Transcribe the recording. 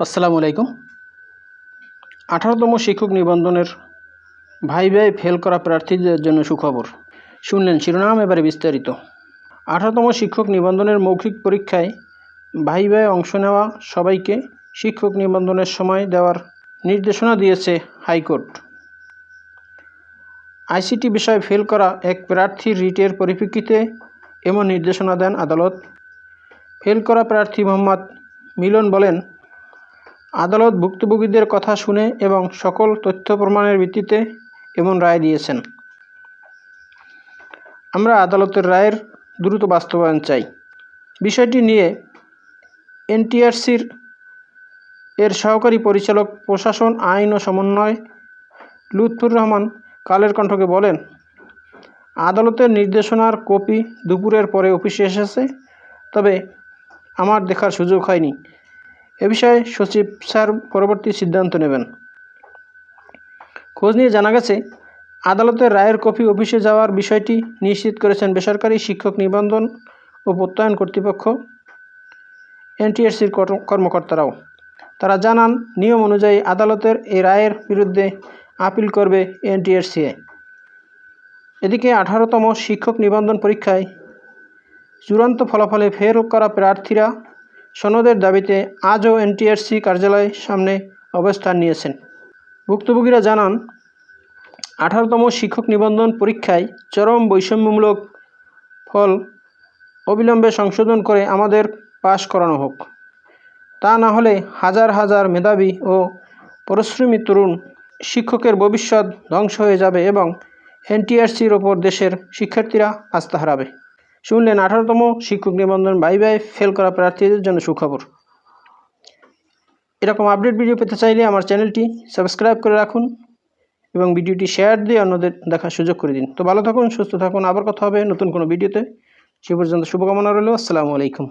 আসসালামু আলাইকুম। আঠারোতম শিক্ষক নিবন্ধনের ভাই ভাই ফেল করা প্রার্থীদের জন্য সুখবর। শুনলেন শিরোনাম, এবারে বিস্তারিত। আঠারোতম শিক্ষক নিবন্ধনের মৌখিক পরীক্ষায় ভাই ভাই অংশ নেওয়া সবাইকে শিক্ষক নিবন্ধনের সময় দেওয়ার নির্দেশনা দিয়েছে হাইকোর্ট। আইসিটি বিষয়ে ফেল করা এক প্রার্থীর রিটের পরিপ্রেক্ষিতে এমন নির্দেশনা দেন আদালত। ফেল করা প্রার্থী মোহাম্মদ মিলন বলেন আদালত ভুক্তভোগীদের কথা শুনে এবং সকল তথ্য প্রমাণের ভিত্তিতে এমন রায় দিয়েছেন। আমরা আদালতের রায়ের দ্রুত বাস্তবায়ন চাই। বিষয়টি নিয়ে এনটিআরসির এর সহকারী পরিচালক, প্রশাসন, আইন ও সমন্বয় লুৎফুর রহমান কালের কণ্ঠকে বলেন, আদালতের নির্দেশনার কপি দুপুরের পরে অফিসে এসেছে, তবে আমার দেখার সুযোগ হয়নি। এ বিষয়ে সচিব স্যার পরবর্তী সিদ্ধান্ত নেবেন। খোঁজ নিয়ে জানা গেছে, আদালতের রায়ের কপি অফিসে যাওয়ার বিষয়টি নিশ্চিত করেছেন বেসরকারি শিক্ষক নিবন্ধন ও প্রত্যয়ন কর্তৃপক্ষ এনটিএসসির কর্মকর্তারাও। তারা জানান, নিয়ম অনুযায়ী আদালতের এই রায়ের বিরুদ্ধে আপিল করবে এনটিএসসিএ এদিকে আঠারোতম শিক্ষক নিবন্ধন পরীক্ষায় চূড়ান্ত ফলাফলে ফের করা প্রার্থীরা সনদের দাবিতে আজও এনটিআরসি কার্যালয়ের সামনে অবস্থান নিয়েছেন। ভুক্তভোগীরা জানান, আঠারোতম শিক্ষক নিবন্ধন পরীক্ষায় চরম বৈষম্যমূলক ফল অবিলম্বে সংশোধন করে আমাদের পাশ করানো হোক। তা না হলে হাজার হাজার মেধাবী ও পরিশ্রমী তরুণ শিক্ষকের ভবিষ্যৎ ধ্বংস হয়ে যাবে এবং এনটিআরসির ওপর দেশের শিক্ষার্থীরা আস্থা হারাবে। শুনলেন আঠারোতম শিক্ষক নিবন্ধন বাই বাই ফেল করা প্রার্থীদের জন্য সুখবর। এরকম আপডেট ভিডিও পেতে চাইলে আমার চ্যানেলটি সাবস্ক্রাইব করে রাখুন এবং ভিডিওটি শেয়ার দিয়ে অন্যদের দেখার সুযোগ করে দিন। তো ভালো থাকুন, সুস্থ থাকুন, আবার কথা হবে নতুন কোনো ভিডিওতে সে পর্যন্ত শুভকামনা রইল, আসসালামু আলাইকুম।